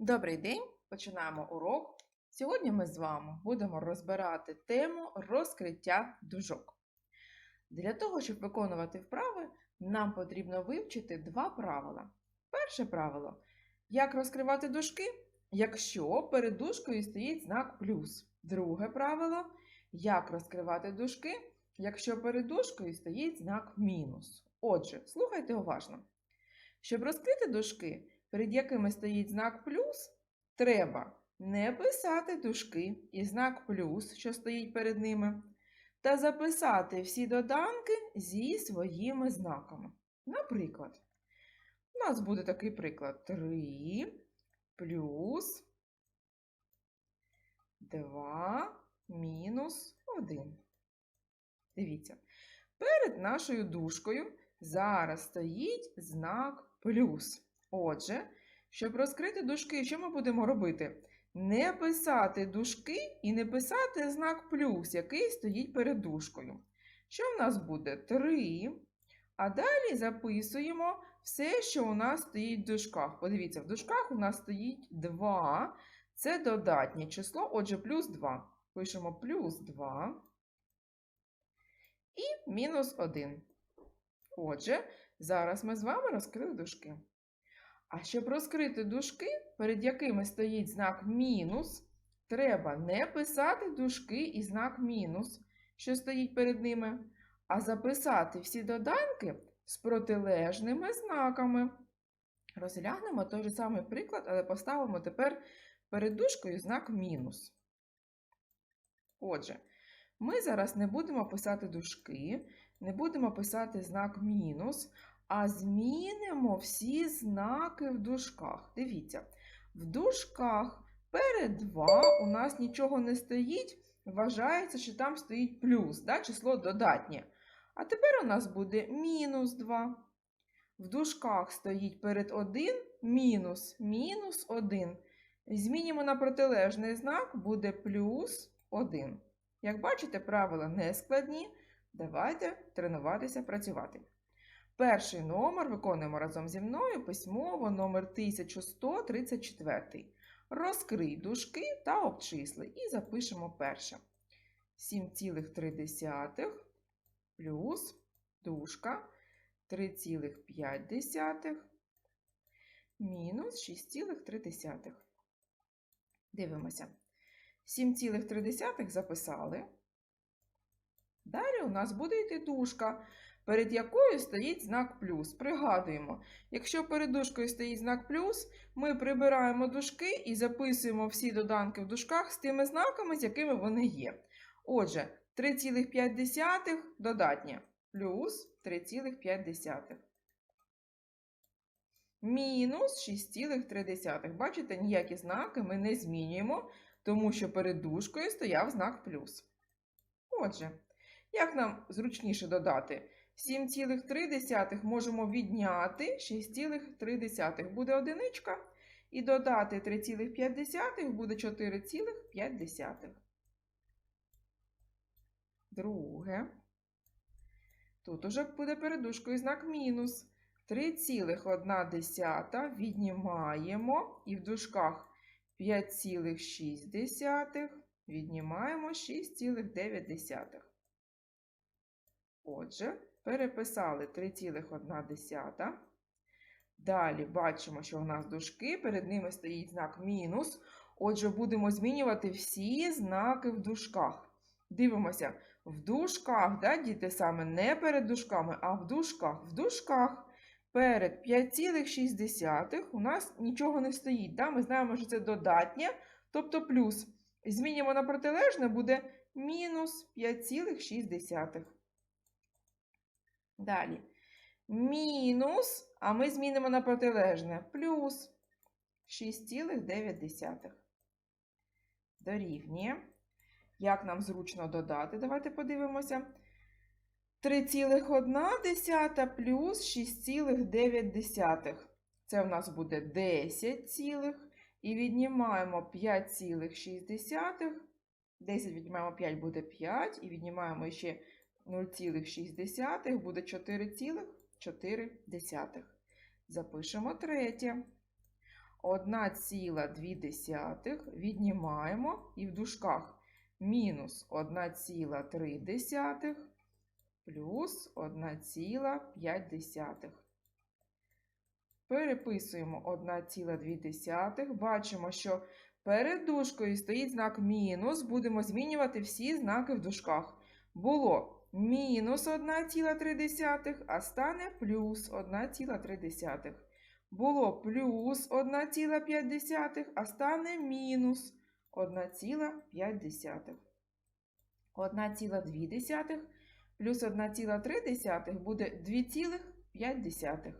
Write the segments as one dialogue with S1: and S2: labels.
S1: Добрий день! Починаємо урок. Сьогодні ми з вами будемо розбирати тему розкриття дужок. Для того, щоб виконувати вправи, нам потрібно вивчити два правила. Перше правило як розкривати дужки, якщо перед дужкою стоїть знак плюс. Друге правило як розкривати дужки, якщо перед дужкою стоїть знак мінус. Отже, слухайте уважно. Щоб розкрити дужки, перед якими стоїть знак плюс, треба не писати дужки і знак плюс, що стоїть перед ними, та записати всі доданки зі своїми знаками. Наприклад, у нас буде такий приклад: 3 плюс 2 мінус 1. Дивіться, перед нашою дужкою зараз стоїть знак плюс. Отже, щоб розкрити дужки, що ми будемо робити? Не писати дужки і не писати знак плюс, який стоїть перед дужкою. Що в нас буде? 3. А далі записуємо все, що у нас стоїть в дужках. Подивіться, в дужках у нас стоїть 2. Це додатнє число, отже, плюс 2. Пишемо плюс 2 і мінус 1. Отже, зараз ми з вами розкрили дужки. А щоб розкрити дужки, перед якими стоїть знак мінус, треба не писати дужки і знак мінус, що стоїть перед ними, а записати всі доданки з протилежними знаками. Розглянемо той же самий приклад, але поставимо тепер перед дужкою знак мінус. Отже, ми зараз не будемо писати дужки, не будемо писати знак мінус, а змінимо всі знаки в дужках. Дивіться, в дужках перед 2 у нас нічого не стоїть, вважається, що там стоїть плюс, да, число додатнє. А тепер у нас буде мінус 2. В дужках стоїть перед 1 мінус, мінус 1. Змінимо на протилежний знак, буде плюс 1. Як бачите, правила не складні. Давайте тренуватися працювати. Перший номер виконуємо разом зі мною письмово номер 1134. Розкрий дужки та обчисли. І запишемо перше. 7,3 плюс дужка 3,5 мінус 6,3. Дивимося. 7,3 записали. Далі у нас буде йти дужка, перед якою стоїть знак плюс. Пригадуємо, якщо перед дужкою стоїть знак плюс, ми прибираємо дужки і записуємо всі доданки в дужках з тими знаками, з якими вони є. Отже, 3,5 додатнє плюс 3,5. Мінус 6,3. Бачите, ніякі знаки ми не змінюємо, тому що перед дужкою стояв знак плюс. Отже, як нам зручніше додати? 7,3 можемо відняти 6,3 буде одиничка. І додати 3,5 буде 4,5. Друге. Тут уже буде перед дужкою знак мінус. 3,1 віднімаємо і в дужках 5,6 віднімаємо 6,9. Отже, переписали 3,1. Далі бачимо, що у нас дужки, перед ними стоїть знак мінус. Отже, будемо змінювати всі знаки в дужках. Дивимося, в дужках, да, діти, саме не перед дужками, а в дужках. В дужках перед 5,6 у нас нічого не стоїть. Да? Ми знаємо, що це додатнє, тобто плюс. Змінюємо на протилежне, буде мінус 5,6. Далі. Мінус, а ми змінимо на протилежне, плюс 6,9. Дорівнює. Як нам зручно додати? Давайте подивимося. 3,1 плюс 6,9. Це в нас буде 10, цілих. і віднімаємо 5,6. 10 віднімаємо 5 буде 5, і віднімаємо ще 0,6 буде 4,4. Запишемо третє. 1,2 віднімаємо і в дужках мінус 1,3 плюс 1,5. Переписуємо 1,2. Бачимо, що перед дужкою стоїть знак мінус. Будемо змінювати всі знаки в дужках. Було мінус 1,3, а стане плюс 1,3. Було плюс 1,5, а стане мінус 1,5. 1,2 плюс 1,3 буде 2,5.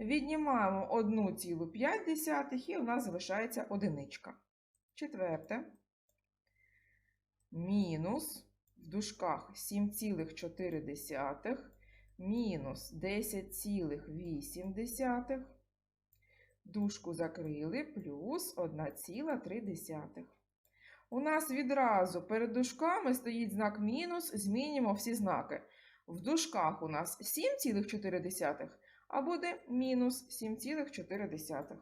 S1: Віднімаємо 1,5 і у нас залишається одиничка. Четверте. Мінус в дужках 7,4 мінус 10,8. Дужку закрили плюс 1,3. У нас відразу перед дужками стоїть знак мінус, змінюємо всі знаки. В дужках у нас 7,4, а буде мінус 7,4.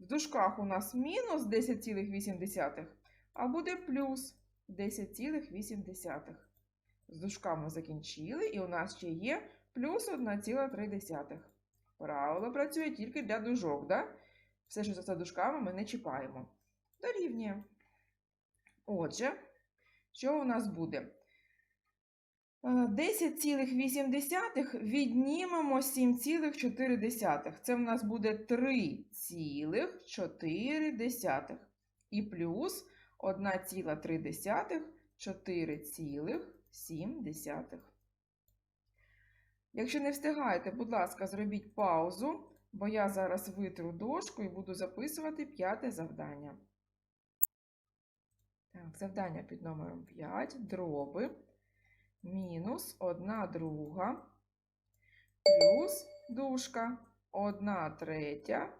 S1: В дужках у нас мінус 10,8, а буде плюс 10,8. З дужками закінчили, і у нас ще є плюс 1,3. Правило працює тільки для дужок. Да? Все, що за дужками, ми не чіпаємо. Дорівнює. Отже, що у нас буде? 10,8 віднімемо 7,4. Це в нас буде 3,4. І плюс 1,3 4,7. Якщо не встигаєте, будь ласка, зробіть паузу, бо я зараз витру дошку і буду записувати п'яте завдання. Так, завдання під номером 5. Дроби. Мінус 1 друга. Плюс дужка 1 третя.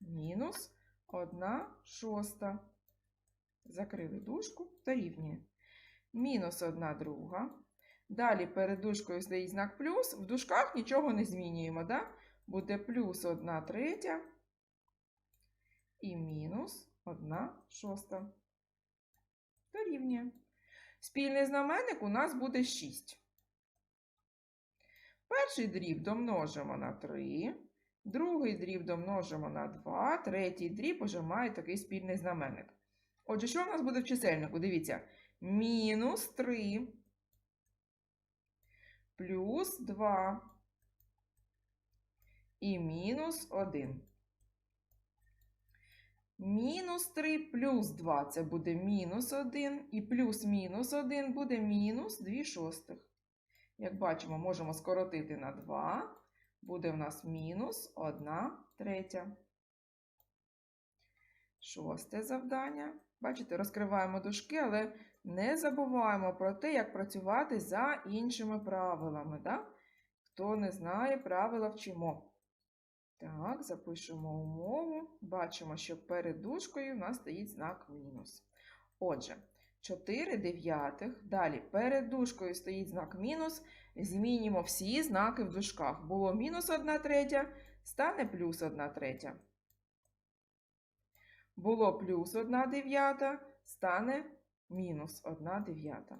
S1: Мінус 1 шоста. Закрили дужку дорівнює. Мінус 1 друга. Далі перед дужкою стоїть знак плюс. В дужках нічого не змінюємо. Да? Буде плюс 1 третя і мінус 1 шоста. Дорівнює. Спільний знаменник у нас буде 6. Перший дріб домножимо на 3, другий дріб домножимо на 2, третій дріб уже має такий спільний знаменник. Отже, що у нас буде в чисельнику? Дивіться, мінус 3 плюс 2 і мінус 1. Мінус 3 плюс 2 це буде мінус 1, і плюс мінус 1 буде мінус 2 шостих. Як бачимо, можемо скоротити на 2, буде в нас мінус 1 третя. Шосте завдання. Бачите, розкриваємо дужки, але не забуваємо про те, як працювати за іншими правилами. Да? Хто не знає, правила вчимо. Так, запишемо умову. Бачимо, що перед дужкою у нас стоїть знак мінус. Отже, 4 дев'ятих. Далі перед дужкою стоїть знак мінус. Змінюємо всі знаки в дужках. Було мінус 1 третя, стане плюс 1 третя. Було плюс 1 дев'ята, стане мінус 1 дев'ята.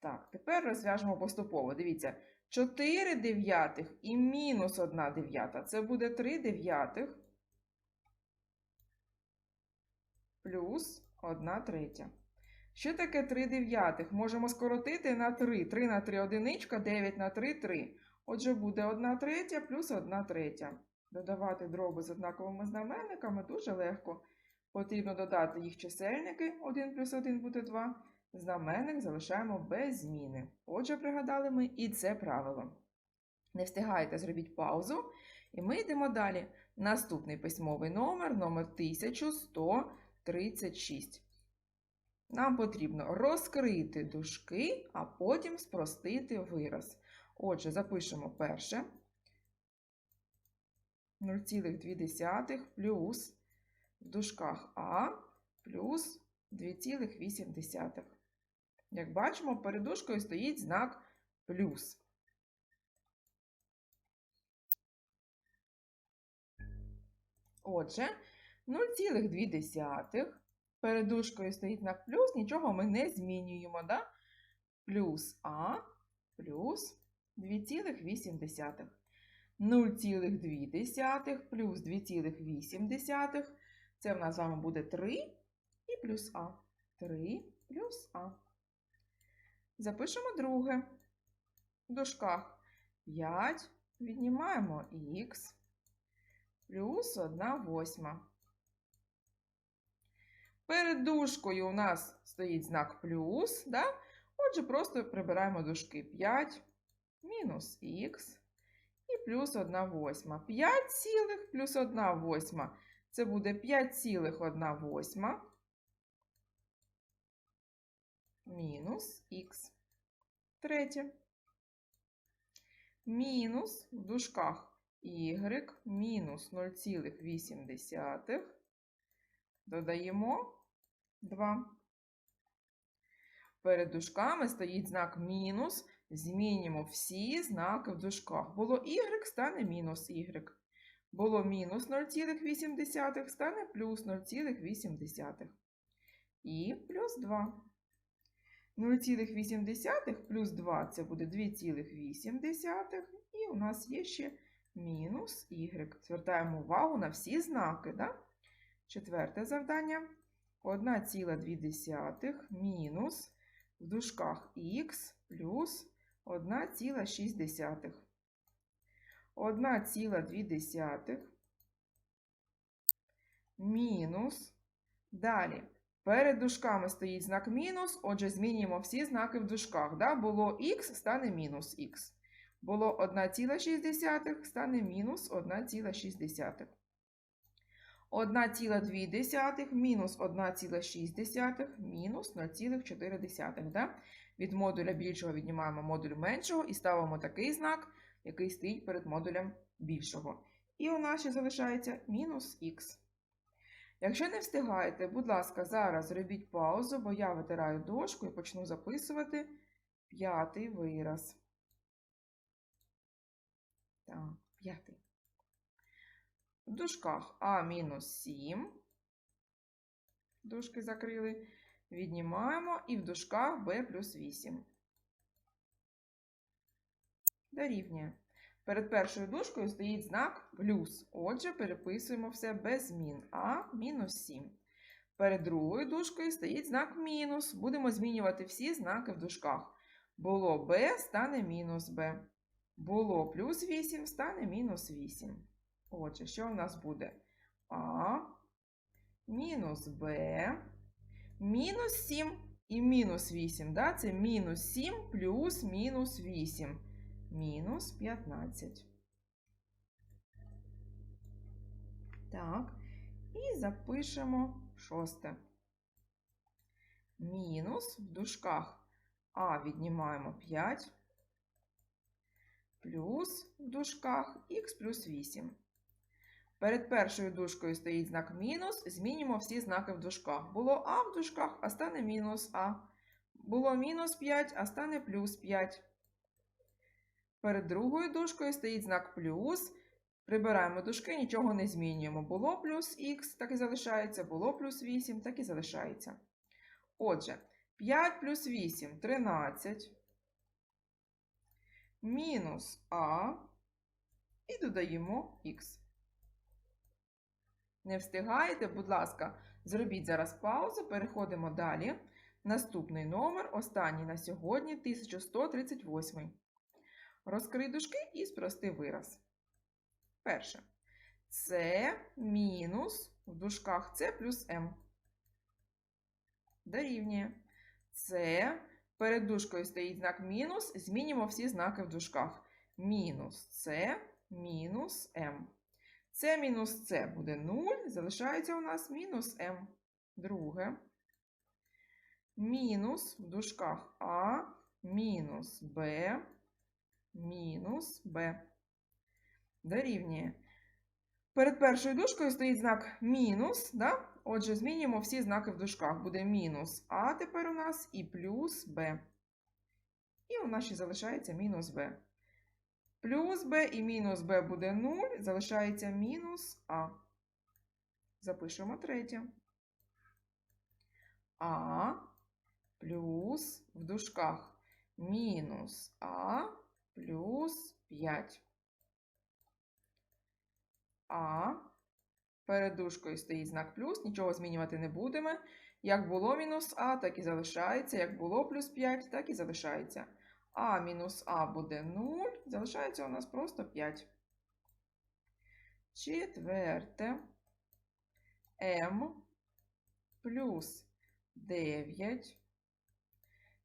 S1: Так, тепер розв'яжемо поступово. Дивіться, 4 дев'ятих і мінус 1 дев'ята. Це буде 3 дев'ятих плюс 1 третя. Що таке 3 дев'ятих? Можемо скоротити на 3. 3 на 3 одиничка, 9 на 3 3. Отже, буде 1 третя плюс 1 третя. Додавати дроби з однаковими знаменниками дуже легко. Потрібно додати їх чисельники. 1 плюс 1 буде 2. Знаменник залишаємо без зміни. Отже, пригадали ми і це правило. Не встигайте, зробіть паузу. І ми йдемо далі. Наступний письмовий номер номер 1136. Нам потрібно розкрити дужки, а потім спростити вираз. Отже, запишемо перше. 0,2 плюс в дужках А плюс 2,8. Як бачимо, перед дужкою стоїть знак плюс. Отже, 0,2 перед дужкою стоїть знак плюс, нічого ми не змінюємо, да? Плюс А плюс 2,8. 0,2 плюс 2,8. Це в нас з вами буде 3 і плюс А. 3 плюс А. Запишемо друге. В дужках 5 віднімаємо х плюс 1 восьма. Перед дужкою у нас стоїть знак плюс, да? отже, просто прибираємо дужки 5 мінус х і плюс 1 восьма. 5 цілих плюс 1 восьма. Це буде 5,1 восьма мінус х. Третє. Мінус в дужках y мінус 0,8. Додаємо 2. Перед дужками стоїть знак мінус. Змінюємо всі знаки в дужках. Було y, стане мінус y. Було мінус 0,8, стане плюс 0,8. І плюс 2. 0,8 плюс 2 це буде 2,8. І у нас є ще мінус y. Звертаємо увагу на всі знаки. Да? Четверте завдання. 1,2 мінус в дужках х плюс 1,6. 1,2 мінус. Далі. Перед дужками стоїть знак мінус, отже, змінюємо всі знаки в дужках. Да? Було х, стане мінус х. Було 1,6, стане мінус 1,6. 1,2 мінус 1,6 мінус 0,4. Да? Від модуля більшого віднімаємо модуль меншого і ставимо такий знак, який стоїть перед модулем більшого. І у нас ще залишається мінус х. Якщо не встигаєте, будь ласка, зараз робіть паузу, бо я витираю дошку і почну записувати п'ятий вираз. Так, п'ятий. В дужках А мінус 7. Дужки закрили. Віднімаємо і в дужках b плюс 8. Дорівнює. Перед першою дужкою стоїть знак плюс. Отже, переписуємо все без змін. А мінус 7. Перед другою дужкою стоїть знак мінус. Будемо змінювати всі знаки в дужках. Було b, стане мінус b. Було плюс 8, стане мінус 8. Отже, що в нас буде? А, мінус b, мінус 7 і мінус 8. Да? Це мінус 7 плюс мінус 8 мінус 15. Так, і запишемо шосте. Мінус в дужках А віднімаємо 5, плюс в дужках х плюс 8. Перед першою дужкою стоїть знак мінус, змінюємо всі знаки в дужках. Було А в дужках, а стане мінус А. Було мінус 5, а стане плюс 5. Перед другою дужкою стоїть знак плюс. Прибираємо дужки, нічого не змінюємо. Було плюс х, так і залишається, було плюс 8, так і залишається. Отже, 5 плюс 8 13. Мінус А. І додаємо х. Не встигаєте, будь ласка, зробіть зараз паузу, переходимо далі. Наступний номер, останній на сьогодні, 1138. Розкрий дужки і спрости вираз. Перше. С мінус в дужках С плюс М. Дорівнює. С. Перед дужкою стоїть знак мінус. Змінюємо всі знаки в дужках. Мінус С мінус М. С мінус С буде 0. Залишається у нас мінус М. Друге. Мінус в дужках А мінус Б мінус b. Дорівнює. Перед першою дужкою стоїть знак мінус. Да? Отже, змінюємо всі знаки в дужках. Буде мінус А тепер у нас і плюс b. І у нас ще залишається мінус b. Плюс b і мінус b буде 0, залишається мінус А. Запишемо третє. А плюс в дужках мінус А плюс 5. А перед дужкою стоїть знак плюс, нічого змінювати не будемо. Як було мінус А, так і залишається. Як було плюс 5, так і залишається. А мінус А буде 0, залишається у нас просто 5. Четверте. М плюс 9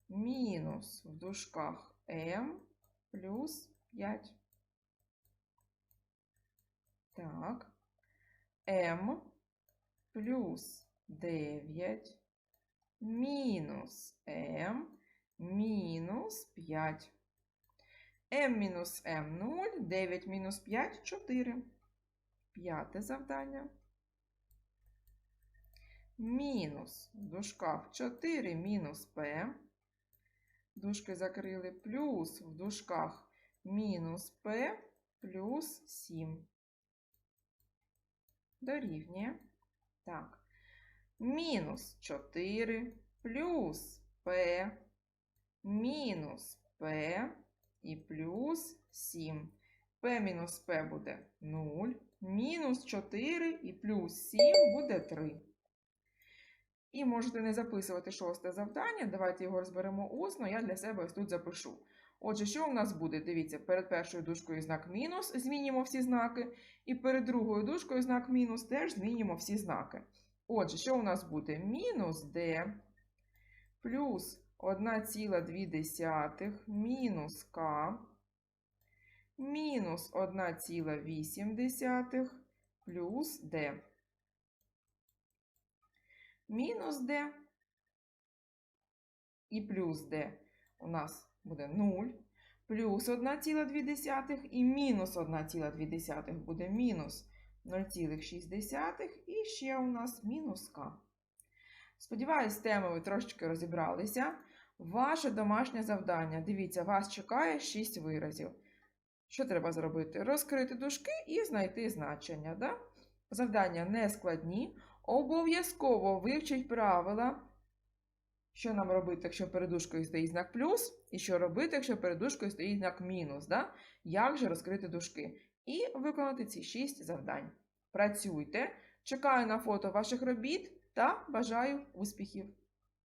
S1: мінус в дужках М плюс 5. Так. М плюс 9 мінус М мінус 5. М мінус М 0, 9 мінус 5 4. П'яте завдання. Мінус в дужках 4 мінус П. Дужки закрили плюс в дужках мінус П плюс 7. Дорівнює. Так. Мінус 4 плюс П мінус П і плюс 7. P мінус P буде 0. Мінус 4 і плюс 7 буде 3. І можете не записувати шосте завдання. Давайте його розберемо усно. Я для себе ось тут запишу. Отже, що у нас буде? Дивіться, перед першою дужкою знак мінус, змінюємо всі знаки. І перед другою дужкою знак мінус теж змінюємо всі знаки. Отже, що у нас буде? Мінус d плюс 1,2 мінус k мінус 1,8 плюс d. Мінус d і плюс d у нас буде 0, плюс 1,2 і мінус 1,2 буде мінус 0,6 і ще у нас мінус k. Сподіваюсь, з темою ви трошечки розібралися. Ваше домашнє завдання. Дивіться, вас чекає 6 виразів. Що треба зробити? Розкрити дужки і знайти значення. Да? Завдання не складні. Обов'язково вивчіть правила, що нам робити, якщо перед дужкою стоїть знак плюс, і що робити, якщо перед дужкою стоїть знак мінус. Да? Як же розкрити дужки? І виконати ці 6 завдань. Працюйте. Чекаю на фото ваших робіт та бажаю успіхів!